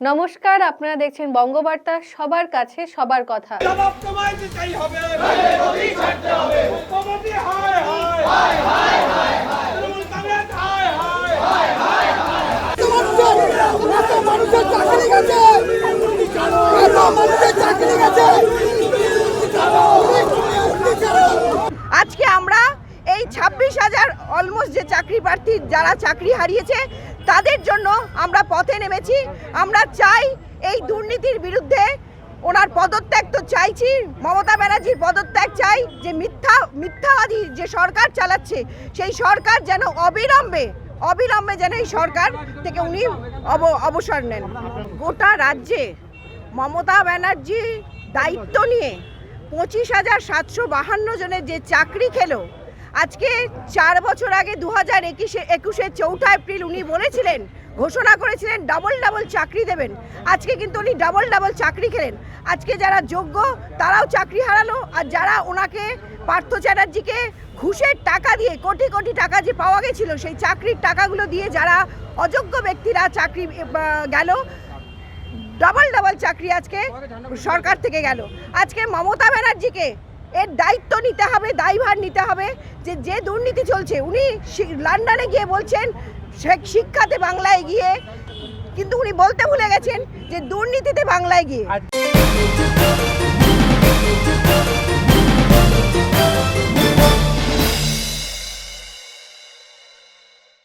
নমস্কার আপনারা দেখছেন বঙ্গবার্তা সবার কাছে সবার কথা। জবাব তোমায় দিতেই হবে। মুখ্যমন্ত্রী তৃণমূল কংগ্রেস এত মানুষের চাকরি গেছে এত মানুষের চাকরি গেছে আজকে আমরা এই ছাব্বিশ হাজার অলমোস্ট যে চাকরি প্রার্থী যারা চাকরি হারিয়েছে তাদের জন্য আমরা নেমেছি। আমরা চাই এই দুর্নীতির বিরুদ্ধে ওনার পদত্যাগ তো চাইছি, মমতা ব্যানার্জির পদত্যাগ চাই, যে মিথ্যা, মিথ্যাবাদী যে সরকার চালাচ্ছে, সেই সরকার যেন অবিলম্বে অবিলম্বে যেন এই সরকার থেকে উনি অব- অবসর নেন। গোটা রাজ্যে মমতা ব্যানার্জি দায়িত্ব নিয়ে পঁচিশ হাজার সাতশো বাহান্ন জনের যে চাকরি খেলো আজকে চার বছর আগে দু হাজার একুশে একুশে চৌঠা এপ্রিল উনি বলেছিলেন, ঘোষণা করেছিলেন ডাবল ডাবল চাকরি দেবেন। আজকে কিন্তু উনি ডাবল ডাবল চাকরি খেলেন। আজকে যারা যোগ্য, তারাও চাকরি হারালো। আর যারা ওনাকে পার্থ চ্যাটার্জিকে ঘুষের টাকা দিয়ে, কোটি কোটি টাকা যে পাওয়া গেছিল, সেই চাকরির টাকাগুলো দিয়ে যারা অযোগ্য ব্যক্তিরা চাকরি গেল ডাবল ডাবল চাকরি আজকে সরকার থেকে গেল। আজকে মমতা ব্যানার্জিকে এর দায়িত্ব নিতে হবে, দায়ভার নিতে হবে যে যে দুর্নীতি চলছে। উনি লন্ডনে গিয়ে বলছেন শিক্ষাতে বাংলায় গিয়ে, কিন্তু উনি বলতে ভুলে গেছেন যে দুর্নীতিতে বাংলায় গিয়ে।